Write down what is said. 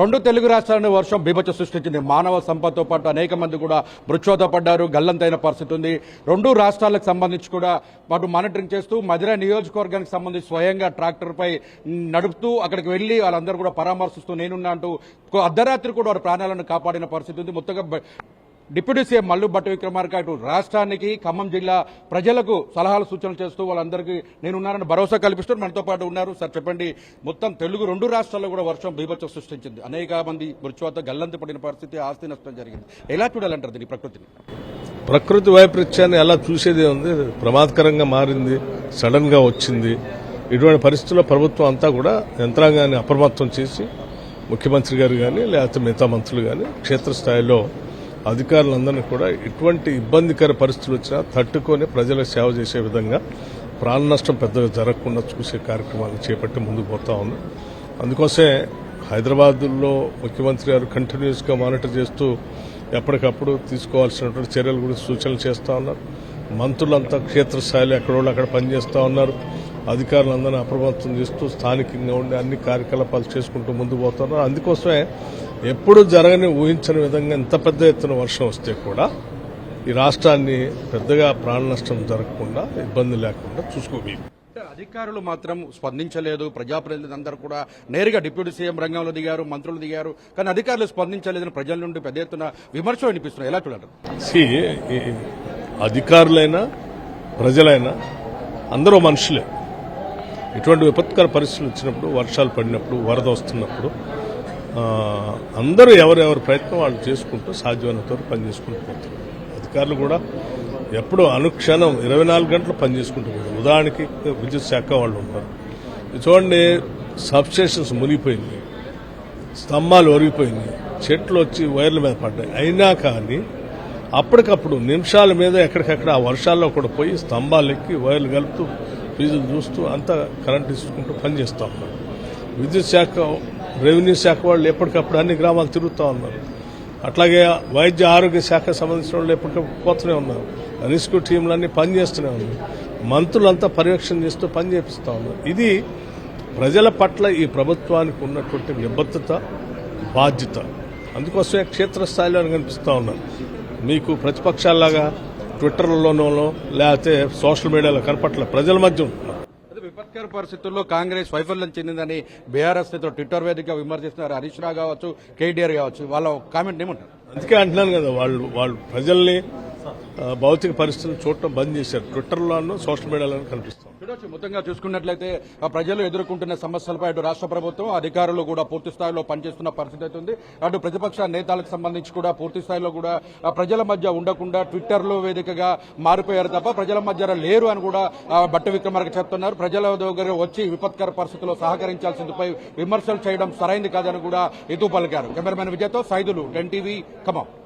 రెండు తెలుగు రాష్ట్రాలను వర్షం బీభత్స సృష్టించింది. మానవ సంపదతో పాటు అనేక మంది కూడా మృత్యోత పడ్డారు గల్లంతైన పరిస్థితి ఉంది. రెండు రాష్ట్రాలకు సంబంధించి కూడా వాటి మానిటరింగ్ చేస్తూ మధుర నియోజకవర్గానికి సంబంధించి స్వయంగా ట్రాక్టర్పై నడుపుతూ అక్కడికి వెళ్ళి వాళ్ళందరూ కూడా పరామర్శిస్తూ నేనున్నా అంటూ అర్ధరాత్రి కూడా వారి ప్రాణాలను కాపాడిన పరిస్థితి ఉంది. మొత్తంగా డిప్యూటీ సీఎం మల్లు భట్టి విక్రమార్క ఇటు రాష్ట్రానికి ఖమ్మం జిల్లా ప్రజలకు సలహాలు సూచనలు చేస్తూ వాళ్ళందరికీ నేనున్నానని భరోసా కల్పిస్తూ మనతో పాటు ఉన్నారు. సార్ చెప్పండి. మొత్తం తెలుగు రెండు రాష్ట్రాల్లో కూడా వర్షం బీభత్సం సృష్టించింది. అనేక మంది మృత్యువాత గల్లంతు పడిన పరిస్థితి ఆస్తి నష్టం జరిగింది. ఎలా చూడాలంటారు దీని ప్రకృతిని? ప్రకృతి వైపరీత్యాన్ని ఎలా చూసేది ఉంది? ప్రమాదకరంగా మారింది సడన్గా వచ్చింది. ఇటువంటి పరిస్థితుల్లో ప్రభుత్వం అంతా కూడా యంత్రాంగాన్ని అప్రమత్తం చేసి ముఖ్యమంత్రి గారు కానీ లేకపోతే మిగతా మంత్రులు కానీ క్షేత్రస్థాయిలో అధికారులందరినీ కూడా ఎటువంటి ఇబ్బందికర పరిస్థితులు వచ్చినా తట్టుకొని ప్రజలకు సేవ చేసే విధంగా ప్రాణ నష్టం పెద్దగా జరగకుండా చూసే కార్యక్రమాలు చేపట్టి ముందుకు పోతా ఉంది. అందుకోసమే హైదరాబాద్లో ముఖ్యమంత్రి గారు కంటిన్యూస్గా మానిటర్ చేస్తూ ఎప్పటికప్పుడు తీసుకోవాల్సినటువంటి చర్యల గురించి సూచనలు చేస్తూ ఉన్నారు. మంత్రులంతా క్షేత్రస్థాయిలో ఎక్కడోళ్ళు అక్కడ పనిచేస్తూ ఉన్నారు. అధికారులందరినీ అప్రమత్తం చేస్తూ స్థానికంగా ఉండి అన్ని కార్యకలాపాలు చేసుకుంటూ ముందు పోతున్నారు. అందుకోసమే ఎప్పుడు జరగని ఊహించని విధంగా ఇంత పెద్ద ఎత్తున వర్షం వస్తే కూడా ఈ రాష్ట్రాన్ని పెద్దగా ప్రాణ నష్టం జరగకుండా ఇబ్బంది లేకుండా చూసుకోగలిగింది అధికారులు మాత్రం స్పందించలేదు. ప్రజాప్రతినిధులు అందరూ కూడా నేరుగా డిప్యూటీ సీఎం రంగంలో దిగారు మంత్రులు దిగారు. కానీ అధికారులు స్పందించలేదని ప్రజల నుండి పెద్ద ఎత్తున విమర్శలు వినిపిస్తున్నాయి. ఎలా ఈ అధికారులైనా ప్రజలైనా అందరూ మనుషులే. ఇటువంటి విపత్కర పరిస్థితులు వచ్చినప్పుడు వర్షాలు పడినప్పుడు వరద వస్తున్నప్పుడు అందరూ ఎవరెవరి ప్రయత్నం వాళ్ళు చేసుకుంటూ సాధ్యమైనంత వరకు పని అధికారులు కూడా ఎప్పుడు అనుక్షణం ఇరవై నాలుగు గంటలు పని చేసుకుంటూ పోతారు. ఉదాహరణకి విద్యుత్ శాఖ వాళ్ళు ఉంటారు. చూడండి సబ్స్టేషన్స్ మునిగిపోయింది స్తంభాలు ఒరిగిపోయింది చెట్లు వచ్చి వైర్ల మీద పడ్డాయి. అయినా కానీ అప్పటికప్పుడు నిమిషాల మీద ఎక్కడికక్కడ ఆ వర్షాల్లో కూడా పోయి స్తంభాలు ఎక్కి వైర్లు కలుపుతూ ఫీజులు చూస్తూ అంతా కరెంట్ తీసుకుంటూ పనిచేస్తూ ఉన్నారు. విద్యుత్ శాఖ రెవెన్యూ శాఖ వాళ్ళు ఎప్పటికప్పుడు అన్ని గ్రామాలు తిరుగుతూ ఉన్నారు. అట్లాగే వైద్య ఆరోగ్య శాఖ సంబంధించిన వాళ్ళు ఎప్పటికప్పుడు పోతూనే ఉన్నారు. రెస్క్యూ టీంలన్నీ పనిచేస్తూనే ఉన్నారు. మంత్రులంతా పర్యవేక్షణ చేస్తూ పని చేపిస్తూ ఉన్నారు. ఇది ప్రజల పట్ల ఈ ప్రభుత్వానికి ఉన్నటువంటి నిబద్ధత బాధ్యత. అందుకోసమే క్షేత్రస్థాయిలో కనిపిస్తూ ఉన్నారు. మీకు ప్రతిపక్షాల్లాగా ట్విట్టర్లోనో లేకపోతే సోషల్ మీడియాలో కనపట్ల ప్రజల మధ్య ఉంటున్నారు అదే పరిస్థితుల్లో కాంగ్రెస్ వైఫల్యం చెందిందని బీఆర్ఎస్ నేతలు ట్విట్టర్ వేదికగా విమర్శిస్తున్నారు. హరీష్ రావు కావచ్చు కేటీఆర్ కావచ్చు వాళ్ళ కామెంట్ ఏమంటారు? అందుకే అంటున్నాను కదా వాళ్ళు వాళ్ళు ప్రజల్ని భౌతిక పరిస్థితులు చూడటం బంద్ చేశారు. ట్విట్టర్లోనూ సోషల్ మీడియాలోనూ కనిపిస్తాం చూడొచ్చు మొత్తంగా చూసుకున్నట్లయితే ఆ ప్రజలు ఎదుర్కొంటున్న సమస్యలపై అటు రాష్ట్ర ప్రభుత్వం అధికారులు కూడా పూర్తి స్థాయిలో పనిచేస్తున్న పరిస్థితి అయితే ఉంది. అటు ప్రతిపక్ష నేతలకు సంబంధించి కూడా పూర్తి స్థాయిలో కూడా ప్రజల మధ్య ఉండకుండా ట్విట్టర్లో వేదికగా మారిపోయారు తప్ప ప్రజల మధ్య లేరు అని కూడా బట్ట విక్రమార్క చెప్తున్నారు. ప్రజల దగ్గర వచ్చి విపత్కర పరిస్థితుల్లో సహకరించాల్సిందిపై విమర్శలు చేయడం సరైంది కాదని కూడా ఎదురు పలికారు కెమెరామెన్ విజయ్తో సైదులు టెన్ టీవీ ఖమ్మం.